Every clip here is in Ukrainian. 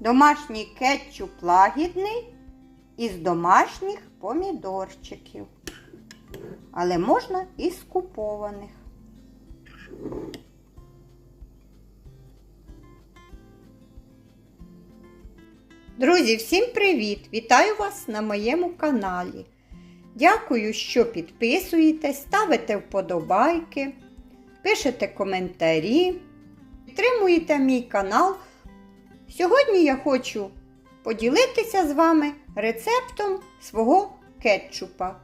Домашній кетчуп лагідний із домашніх помідорчиків. Але можна і з купованих. Друзі, всім привіт! Вітаю вас на моєму каналі. Дякую, що підписуєтесь, ставите вподобайки, пишете коментарі, підтримуєте мій канал. Сьогодні я хочу поділитися з вами рецептом свого кетчупа.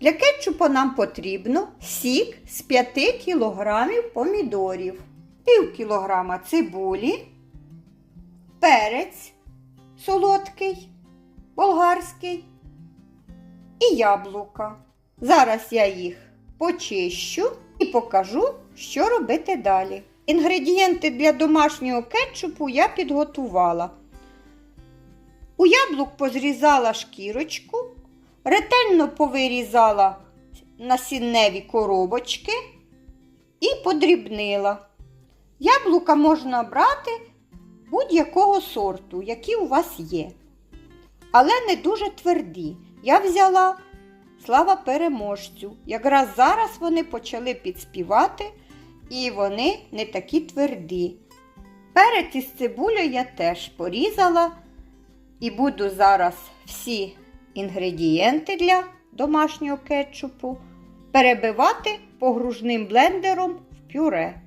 Для кетчупа нам потрібно сік з 5 кг помідорів, пів кілограма цибулі, перець солодкий, болгарський і яблука. Зараз я їх почищу і покажу, що робити далі. Інгредієнти для домашнього кетчупу я підготувала. У яблук позрізала шкірочку, ретельно повирізала насінневі коробочки і подрібнила. Яблука можна брати будь-якого сорту, які у вас є. Але не дуже тверді. Я взяла слава переможцю. Якраз зараз вони почали підспівати, і вони не такі тверді. Перець із цибулею я теж порізала і буду зараз всі інгредієнти для домашнього кетчупу перебивати погружним блендером в пюре.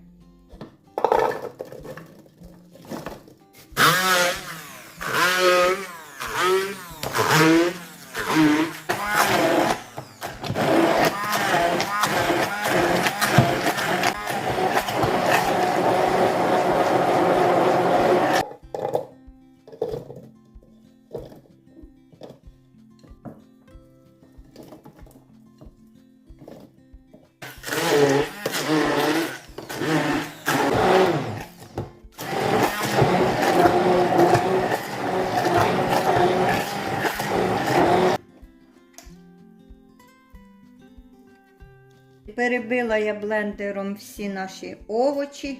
Перебила я блендером всі наші овочі,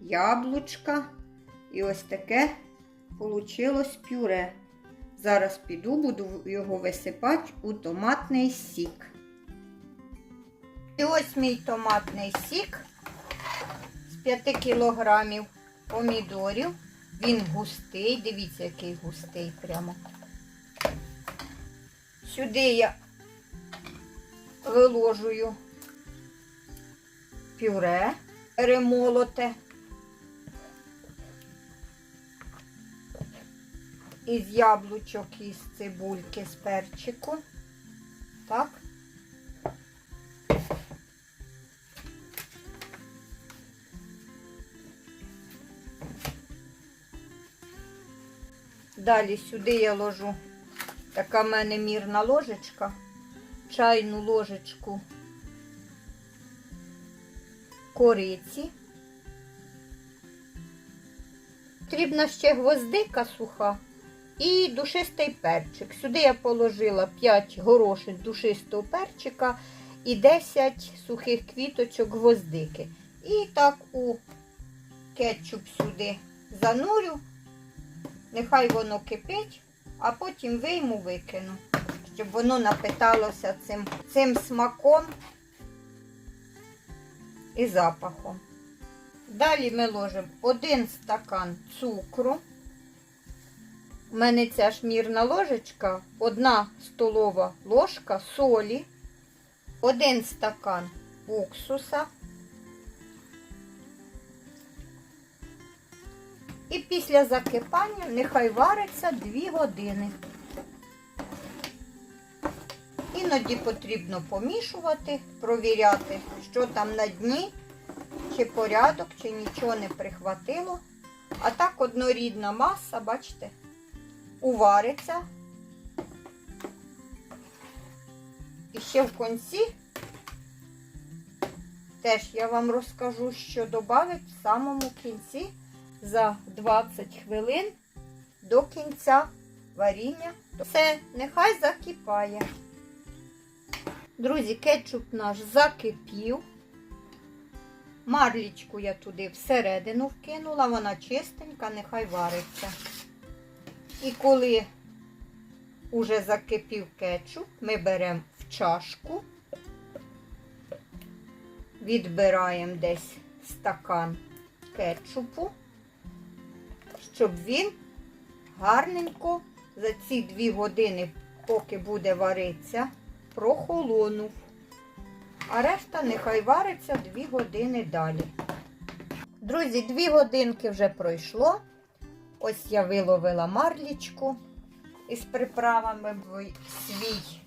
яблучка. І ось таке получилось пюре. Зараз піду, буду його висипати у томатний сік. І ось мій томатний сік з 5 кілограмів помідорів. Він густий, дивіться, який густий прямо. Сюди я виложую пюре перемолоте із яблучок і з цибульки з перчику. Так. Далі сюди я ложу така в мене мірна ложечка, чайну ложечку кориці. Потрібна ще гвоздика суха і душистий перчик. Сюди я положила 5 горошин душистого перчика і 10 сухих квіточок гвоздики. І так у кетчуп сюди занурю, нехай воно кипить, а потім вийму викину, щоб воно напиталося цим, цим смаком і запахом. Далі ми ложимо один стакан цукру. У мене ця шмірна ложечка, одна столова ложка солі, один стакан уксуса. І після закипання нехай вариться 2 години. Іноді потрібно помішувати, провіряти, що там на дні, чи порядок, чи нічого не прихватило. А так однорідна маса, бачите, увариться. І ще в кінці теж я вам розкажу, що додати в самому кінці за 20 хвилин до кінця варіння. Все, нехай закипає. Друзі, кетчуп наш закипів. Марлічку я туди всередину вкинула, вона чистенька, нехай вариться. І коли уже закипів кетчуп, ми беремо в чашку, відбираємо десь стакан кетчупу, щоб він гарненько за ці дві години, поки буде варитися, прохолонув. А решта нехай вариться дві години далі. Друзі, дві годинки вже пройшло. Ось я виловила марлічку із приправами, свій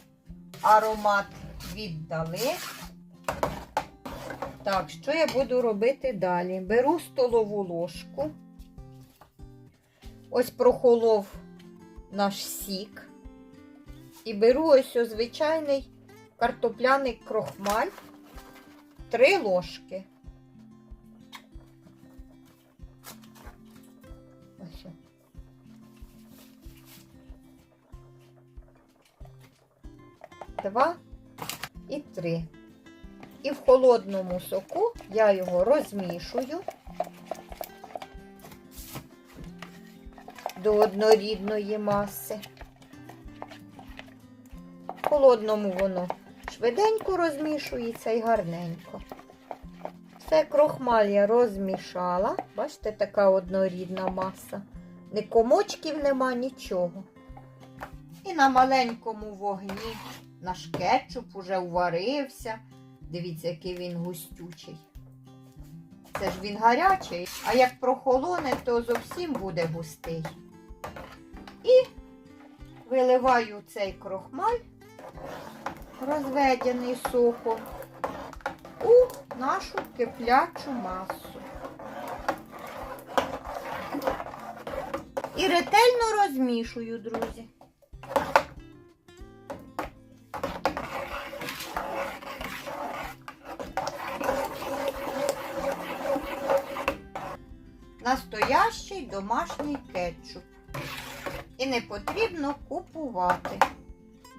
аромат віддали. Так, що я буду робити далі? Беру столову ложку. Ось прохолов наш сік. І беру ось ось звичайний картопляний крохмаль. Три ложки. Ось. о. Два і три. І в холодному соку я його розмішую до однорідної маси. Холодному воно швиденько розмішується і гарненько. Все крохмаль я розмішала. Бачите, така однорідна маса. Ні комочків нема, нічого. І на маленькому вогні наш кетчуп уже уварився. Дивіться, який він густючий. Це ж він гарячий, а як прохолоне, то зовсім буде густий. І виливаю цей крохмаль, розведений сухо, у нашу киплячу масу. І ретельно розмішую, друзі. Настоящий домашній кетчуп. І не потрібно купувати.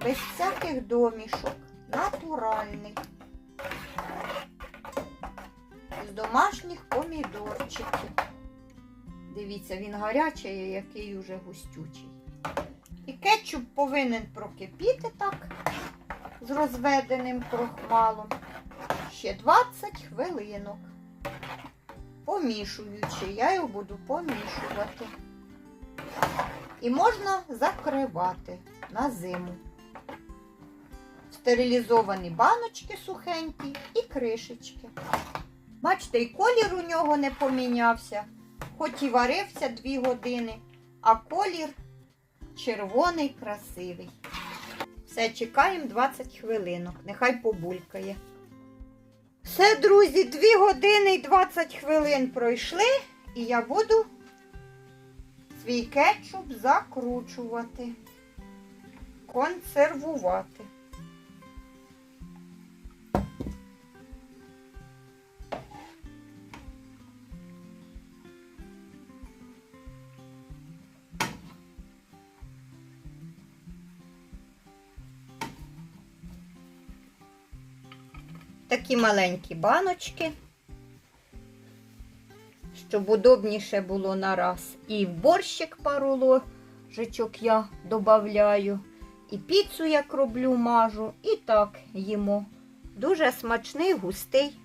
Без всяких домішок. Натуральний. З домашніх помідорчиків. Дивіться, він гарячий, який уже густючий. І кетчуп повинен прокипіти так, з розведеним крохмалом. Ще 20 хвилинок. Помішуючи, я його буду помішувати. І можна закривати на зиму. Стерилізовані баночки сухенькі і кришечки. Бачите, і колір у нього не помінявся, хоч і варився 2 години, а колір червоний, красивий. Все, чекаємо 20 хвилинок, нехай побулькає. Все, друзі, 2 години і 20 хвилин пройшли, і я буду свій кетчуп закручувати, консервувати. Такі маленькі баночки, щоб удобніше було на раз. І в борщик пару ложечок я додаю, і піцу як роблю, мажу, і так їмо. Дуже смачний, густий,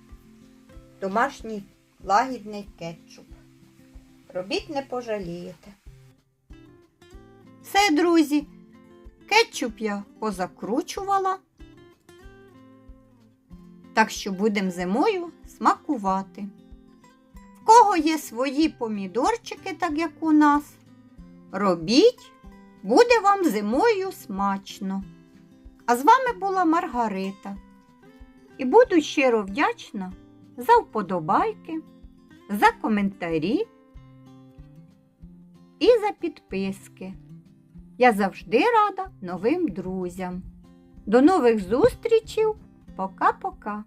домашній лагідний кетчуп. Робіть не пожалієте. Все, друзі, кетчуп я позакручувала. Так що будемо зимою смакувати. В кого є свої помідорчики, так як у нас, робіть, буде вам зимою смачно. А з вами була Маргарита. І буду щиро вдячна за вподобайки, за коментарі і за підписки. Я завжди рада новим друзям. До нових зустрічей! Пока-пока.